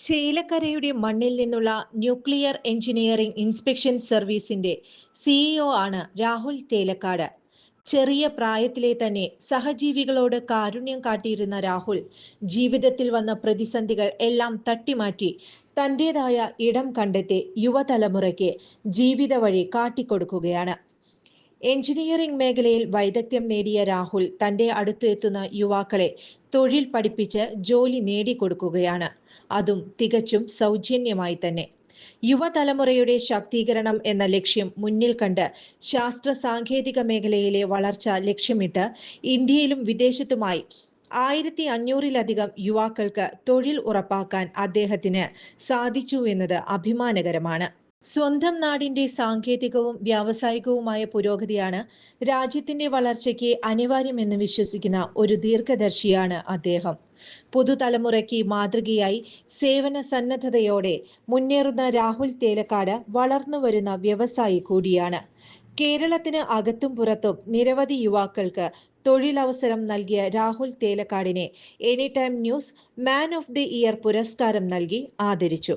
ചേലക്കരയുടെ മണ്ണിൽ നിന്നുള്ള nuclear engineering inspection സർവീസിന്റെ സിഇഒ ആണ് രാഹുൽ തേലക്കാട്. ചെറിയ പ്രായത്തിലെ തന്നെ സഹജീവികളോട് കാരുണ്യം കാട്ടിയിരുന്ന രാഹുൽ ജീവിതത്തിൽ വന്ന പ്രതിസന്ധികൾ എല്ലാം തട്ടിമാറ്റി തന്റേതായ ഇടം കണ്ടെത്തി യുവതലമുറയ്ക്ക് ജീവിത വഴി കാട്ടിക്കൊടുക്കുകയാണ്. എഞ്ചിനീയറിംഗ് മേഖലയിൽ വൈദഗ്ധ്യം നേടിയ രാഹുൽ തന്റെ അടുത്ത് എത്തുന്ന യുവാക്കളെ തൊഴിൽ പഠിപ്പിച്ച് ജോലി നേടിക്കൊടുക്കുകയാണ്. അതും തികച്ചും സൗജന്യമായി തന്നെ. യുവതലമുറയുടെ ശാക്തീകരണം എന്ന ലക്ഷ്യം മുന്നിൽ കണ്ട് ശാസ്ത്ര സാങ്കേതിക മേഖലയിലെ വളർച്ച ലക്ഷ്യമിട്ട് ഇന്ത്യയിലും വിദേശത്തുമായി ആയിരത്തി അഞ്ഞൂറിലധികം യുവാക്കൾക്ക് തൊഴിൽ ഉറപ്പാക്കാൻ അദ്ദേഹത്തിന് സാധിച്ചു എന്നത് അഭിമാനകരമാണ്. സ്വന്തം നാടിന്റെ സാങ്കേതികവും വ്യാവസായികവുമായ പുരോഗതിയാണ് രാജ്യത്തിന്റെ വളർച്ചയ്ക്ക് അനിവാര്യമെന്ന് വിശ്വസിക്കുന്ന ഒരു ദീർഘദർശിയാണ് അദ്ദേഹം. പുതുതലമുറയ്ക്ക് മാതൃകയായി സേവന സന്നദ്ധതയോടെ മുന്നേറുന്ന രാഹുൽ തേലക്കാട് വളർന്നു വരുന്ന വ്യവസായി കൂടിയാണ്. കേരളത്തിന് അകത്തും പുറത്തും നിരവധി യുവാക്കൾക്ക് തൊഴിലവസരം നൽകിയ Rahul തേലക്കാടിനെ any time news man of the year പുരസ്കാരം നൽകി ആദരിച്ചു.